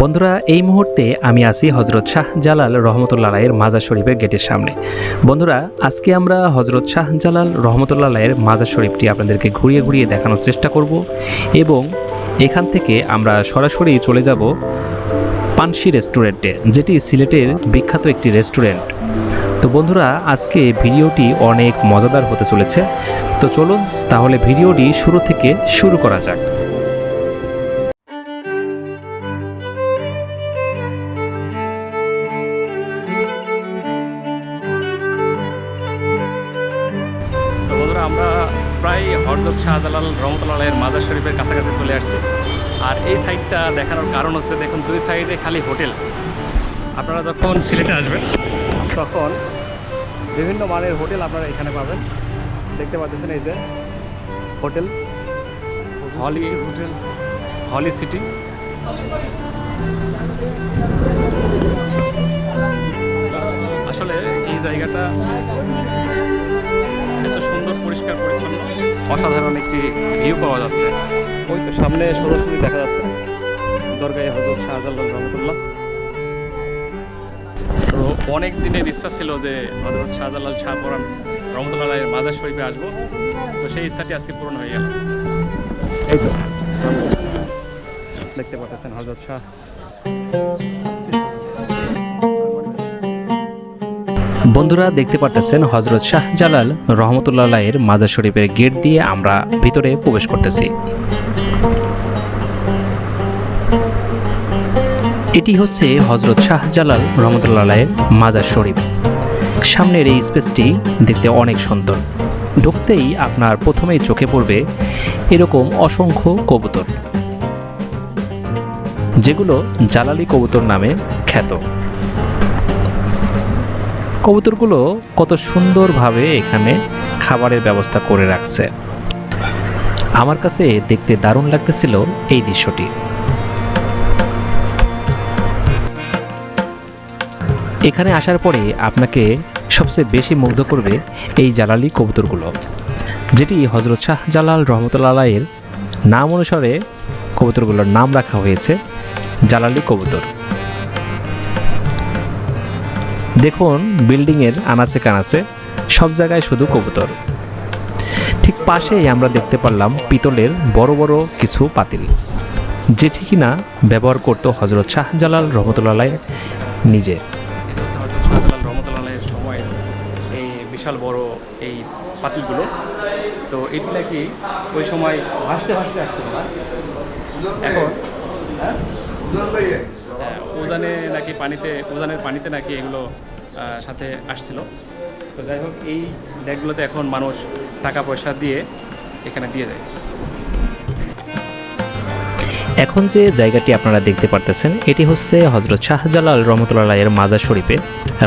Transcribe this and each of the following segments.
বন্ধুরা, এই মুহূর্তে আমি আছি হজরত শাহ জালাল রহমতুল্লাহের মাজার শরীফের গেটের সামনে। বন্ধুরা, আজকে আমরা হজরত শাহ জালাল রহমতুল্লাহের মাজার শরীফটি আপনাদেরকে ঘুরিয়ে ঘুরিয়ে দেখানোর চেষ্টা করব এবং এখান থেকে আমরা সরাসরি চলে যাব পানসি রেস্টুরেন্টে, যেটি সিলেটের বিখ্যাত একটি রেস্টুরেন্ট। তো বন্ধুরা, আজকে ভিডিওটি অনেক মজাদার হতে চলেছে। তো চলুন তাহলে ভিডিওটি শুরু থেকে শুরু করা যাক। আমরা প্রায় হরজত শাহজালাল রহমতুল্লাহের মাজার শরীফের কাছাকাছি চলে আসছি। আর এই সাইডটা দেখানোর কারণ হচ্ছে, দেখুন, দুই সাইডে খালি হোটেল। আপনারা যখন সিলেটে আসবেন, তখন বিভিন্ন মানের হোটেল আপনারা এখানে পাবেন। দেখতে পাচ্ছেন এই যে hotel. Holy Hotel. Holy City. আসলে এই জায়গাটা সুন্দর পরিষ্কার পরিচ্ছন্ন অসাধারণ একটি ভিউ পাওয়া যাচ্ছে। ওই তো সামনে সরাসরি দেখা যাচ্ছে। দরগায় হজরত শাহজালাল রহমতুল্লাহ। তো অনেক দিনের ইচ্ছা ছিল যে হজরত শাহজালাল শাহ পরান রহমতুল্লাহ মাজার শরীফে আসব। তো সেই ইচ্ছাটি আজকে পূরণ হয়ে গেল। এই তো দেখতে পাচ্ছেন হজরত শাহ। বন্ধুরা দেখতে পারতেছেন হজরত শাহ জালাল রহমতুল্লাহের মাজার শরীফের গেট দিয়ে আমরা ভিতরে প্রবেশ করতেছি। এটি হচ্ছে হজরত শাহ জালাল রহমতুল্লাহের মাজার শরীফ। সামনের এই স্পেসটি দেখতে অনেক সুন্দর। ঢুকতেই আপনার প্রথমেই চোখে পড়বে এরকম অসংখ্য কবুতর, যেগুলো জালালি কবুতর নামে খ্যাত। কবুতরগুলো কত সুন্দরভাবে এখানে খাবারের ব্যবস্থা করে রাখছে। আমার কাছে দেখতে দারুণ লাগতেছিল এই দৃশ্যটি। এখানে আসার পরে আপনাকে সবচেয়ে বেশি মুগ্ধ করবে এই জালালি কবুতরগুলো, যেটি হজরত শাহ জালাল রহমতুল্লাহের নাম অনুসারে কবুতরগুলোর নাম রাখা হয়েছে জালালি কবুতর। দেখুন, বিল্ডিংয়ের আনাচে কানাচে, সব জায়গায় শুধু কবুতর। ঠিক পাশেই আমরা দেখতে পারলাম পিতলের বড় বড় কিছু পাতিল। যেটি কিনা ব্যবহার করত হজরত শাহজালাল রহমতুল্লাহ নিজে। শাহজালাল রহমতুল্লাহের সময় এই বিশাল বড় এই পাতিলগুলো। তো এটি নাকি ওই সময় ভাসতে ভাসতে আসছিল না? এখন হ্যাঁ? উজানে নাকি পানিতে উজানের পানিতে নাকি এগুলো সাথে আসছিল। তো যাই হোক এই ব্যাগগুলোতে এখন মানুষ টাকা পয়সা দিয়ে এখানে দিয়ে যায় এখন যে জায়গাটি আপনারা দেখতে পারতেছেন এটি হচ্ছে হজরত শাহজালাল রহমতুল্লাহের মাজার শরীফে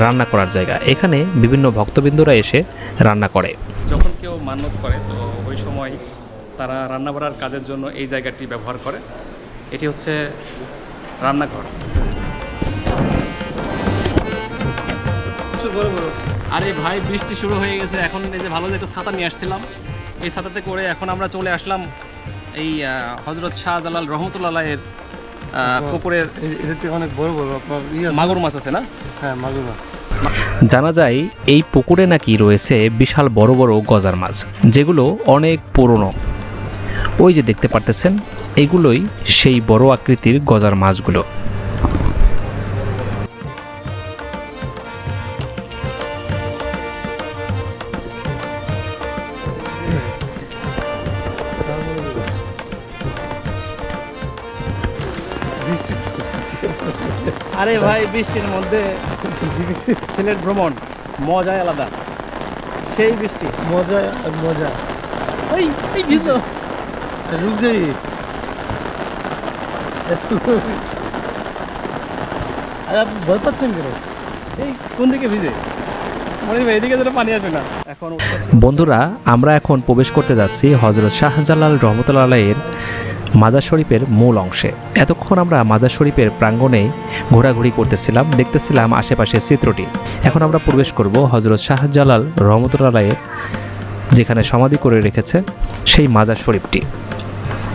রান্না করার জায়গা। এখানে বিভিন্ন ভক্তবৃন্দরা এসে রান্না করে। যখন কেউ মান্যত করে তো ওই সময় তারা রান্না বাড়ার কাজের জন্য এই জায়গাটি ব্যবহার করে। এটি হচ্ছে রান্নাঘর। আরে ভাই বৃষ্টি শুরু হয়ে গেছে। এখন এই যে ভালো যে একটা ছাতা নিয়ে আসছিলাম এই ছাতাতে করে এখন আমরা চলে আসলাম এই হজরত শাহজালাল রহমতুল্লাহের পুকুরের এটাতে অনেক বড় বড় আপনার মাগুর মাছ আছে না? হ্যাঁ মাগুর মাছ। জানা যায় এই পুকুরে নাকি রয়েছে বিশাল বড় বড় গজার মাছ যেগুলো অনেক পুরনো। ওই যে দেখতে পারতেছেন এগুলোই সেই বড় আকৃতির গজার মাছগুলো। আরে ভাই বৃষ্টির মধ্যে সিলেট ভ্রমণ মজাই আলাদা। সেই বৃষ্টি। মজা মজা। ওই এই ভিজো। রুক যাই আপনি ভয় পাচ্ছেন কেন? এই, কোন দিকে ভিজে? বন্ধুরা, আমরা এখন প্রবেশ করতে যাচ্ছি হজরত শাহজালাল রহমতুল্লাহের মাজার শরীফের মূল অংশে। এতক্ষণ আমরা মাজার শরীফের প্রাঙ্গণে ঘোরাঘুরি করতেছিলাম, দেখতেছিলাম আশেপাশের চিত্রটি। এখন আমরা প্রবেশ করব হজরত শাহজালাল রহমতুল্লাহের যেখানে সমাধি করে রেখেছে সেই মাজার শরীফটি।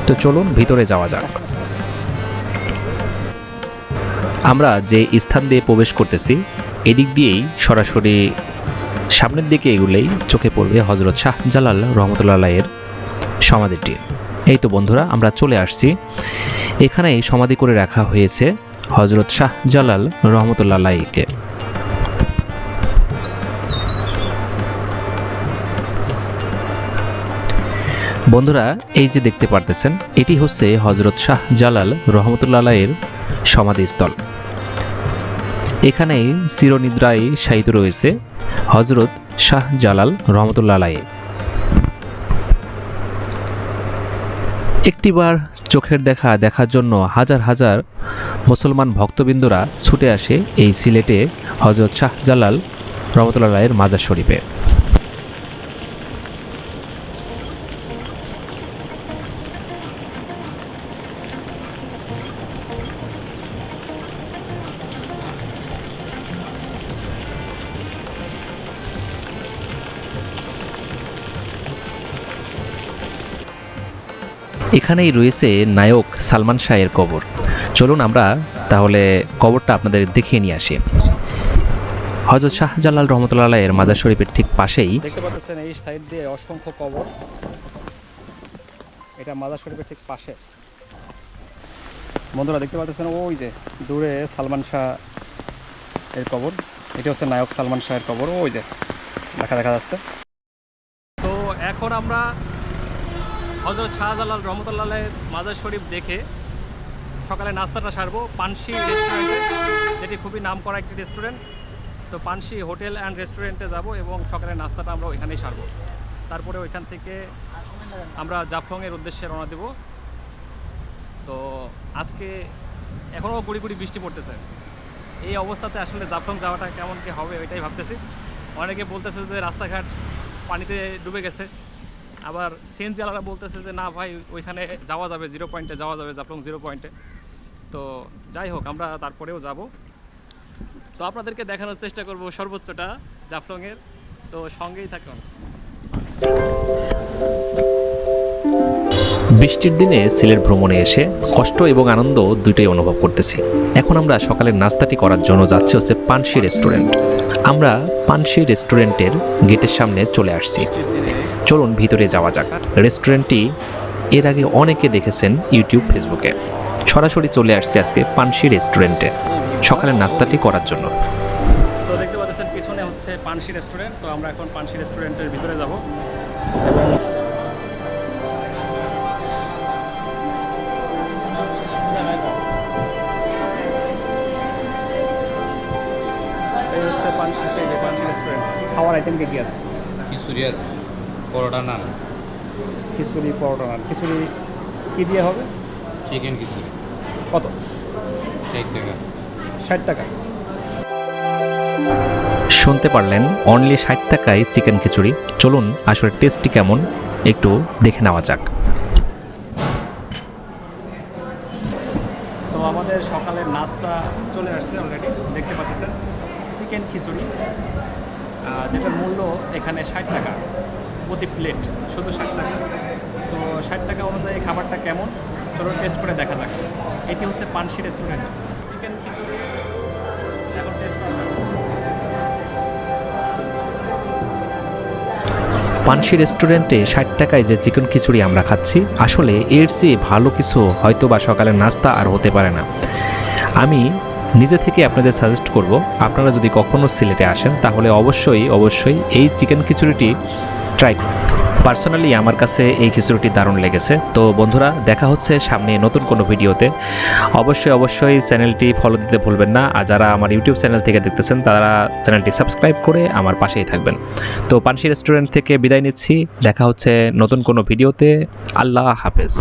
তো চলুন ভিতরে যাওয়া যাক। আমরা যে স্থান দিয়ে প্রবেশ করতেছি, এদিক দিয়েই সরাসরি সামনের দিকে এগুলেই চোখে পড়বে হজরত শাহ জালাল রহমতুল্লাহ আলাইয়ের সমাধিটি। এই তো বন্ধুরা, আমরা চলে আসছি। এখানেই সমাধি করে রাখা হয়েছে হজরত শাহ জালাল রহমতুল্লাহ আলাইকে বন্ধুরা, এই যে দেখতে পারতেছেন, এটি হচ্ছে হজরত শাহ জালাল রহমতুল্লাহ আলাইয়ের সমাধিস্থল। এখানেই চিরনিদ্রায় শায়িত রয়েছে হজরত শাহ জালাল রহমতুল্লাহ আলাই একটিবার চোখের দেখা দেখার জন্য হাজার হাজার মুসলমান ভক্তবৃন্দরা ছুটে আসে এই সিলেটে হজরত শাহ জালাল রহমতুল্লাহ আলাইয়ের মাজার শরীফে। এখানেই রয়েছে নায়ক সালমান শাহের কবর। চলুন আমরা তাহলে কবরটা আপনাদের দেখিয়ে নিয়ে আসি। হজরত শাহজালাল রহমতুল্লাহ আলাইয়ের মাজার শরীফের ঠিক পাশেই দেখতে পাচ্ছেন এই সাইড দিয়ে অসংখ্য কবর। এটা মাজার শরীফের ঠিক পাশে। বন্ধুরা, দেখতে পাচ্ছেন ওই যে দূরে সালমান শাহ এর কবর। এটা হচ্ছে নায়ক সালমান শাহের কবর, ওই যে দেখা দেখা যাচ্ছে। তো এখন আমরা হজরত শাহজালাল রহমতুল্লাহ মাজার শরীফ দেখে সকালে নাস্তাটা সারবো। পানসি রেস্টুরেন্টে যেটি খুবই নাম করা একটি রেস্টুরেন্ট তো পানসি হোটেল অ্যান্ড রেস্টুরেন্টে যাব এবং সকালে নাস্তাটা আমরা ওইখানেই সারবো। তারপরে ওইখান থেকে আমরা জাফলংয়ের উদ্দেশ্যে রওনা দেব। তো আজকে এখনও গুড়ি গুড়ি বৃষ্টি পড়তেছে। এই অবস্থাতে আসলে জাফলং যাওয়াটা কেমন কি হবে ওইটাই ভাবতেছি। অনেকে বলতেছে যে রাস্তাঘাট পানিতে ডুবে গেছে। আবার সিএনজি আলারা বলতেছে যে, না ভাই, ওইখানে যাওয়া যাবে জিরো পয়েন্টে যাওয়া যাবে, জাফলং জিরো পয়েন্টে তো যাই হোক, আমরা তারপরেও যাব। তো আপনাদেরকে দেখানোর চেষ্টা করব সর্বোচ্চটা জাফলংয়ের। তো সঙ্গেই থাকুন। বৃষ্টির দিনে সিলেট ভ্রমণে এসে কষ্ট এবং আনন্দ দুইটাই অনুভব করতেছি। এখন আমরা সকালের নাস্তাটি করার জন্য যাচ্ছি হচ্ছে পানসি রেস্টুরেন্ট। আমরা পানসি রেস্টুরেন্টের গেটের সামনে চলে আসছি। চলুন ভিতরে যাওয়া যাক। রেস্টুরেন্টটি এর আগে অনেকে দেখেছেন ইউটিউব ফেসবুকে। সরাসরি চলে আসছে আজকে পানসি রেস্টুরেন্টে সকালের নাস্তাটি করার জন্য। তো দেখতে পাচ্ছেন পিছনে হচ্ছে পানসি রেস্টুরেন্ট তো আমরা এখন পানসি রেস্টুরেন্টের ভিতরে যাব। এই হচ্ছে পানসি সেই পানসি রেস্টুরেন্ট। খাওয়ার আইটেম কি কি আছে? খিচুড়ি আছে? পরোটা নান খিচুড়ি পরোটা নান খিচুড়ি কী দিয়ে হবে? চিকেন খিচুড়ি। কত? ষাট টাকা। ষাট টাকা। শুনতে পারলেন অনলি ষাট টাকায় চিকেন খিচুড়ি। চলুন আসলে টেস্টটি কেমন একটু দেখে নেওয়া যাক। তো আমাদের সকালের নাস্তা চলে আসছে অলরেডি দেখতে পাচ্ছেন। চিকেন খিচুড়ি যেটার মূল্য এখানে ষাট টাকা। প্রতি প্লেট শুধু ষাট টাকা। তো ষাট টাকা অনুযায়ী খাবারটা কেমন? চলো টেস্ট করে দেখা যাক। এটি হচ্ছে পানসি রেস্টুরেন্ট চিকেন খিচুড়ি, এখন টেস্ট পানসি রেস্টুরেন্টে ষাট টাকায় যে চিকেন খিচুড়ি আমরা খাচ্ছি, আসলে এর চেয়ে ভালো কিছু হয়তো বা সকালের নাস্তা আর হতে পারে না। আমি নিজে থেকে আপনাদের সাজেস্ট করব, আপনারা যদি কখনও সিলেটে আসেন, তাহলে অবশ্যই অবশ্যই এই চিকেন খিচুড়িটি ট্রাই পার্সোনালি আমার কাছে এই খিচুড়িটি দারুণ লেগেছে। তো বন্ধুরা, দেখা হচ্ছে সামনে নতুন কোনো ভিডিওতে। অবশ্যই অবশ্যই চ্যানেলটি ফলো দিতে ভুলবেন না। আর যারা আমার ইউটিউব চ্যানেল থেকে দেখতেছেন, তারা চ্যানেলটি সাবস্ক্রাইব করে আমার পাশেই থাকবেন। তো পানসি রেস্টুরেন্ট থেকে বিদায় নিচ্ছি। দেখা হচ্ছে নতুন কোনো ভিডিওতে। আল্লাহ হাফেজ।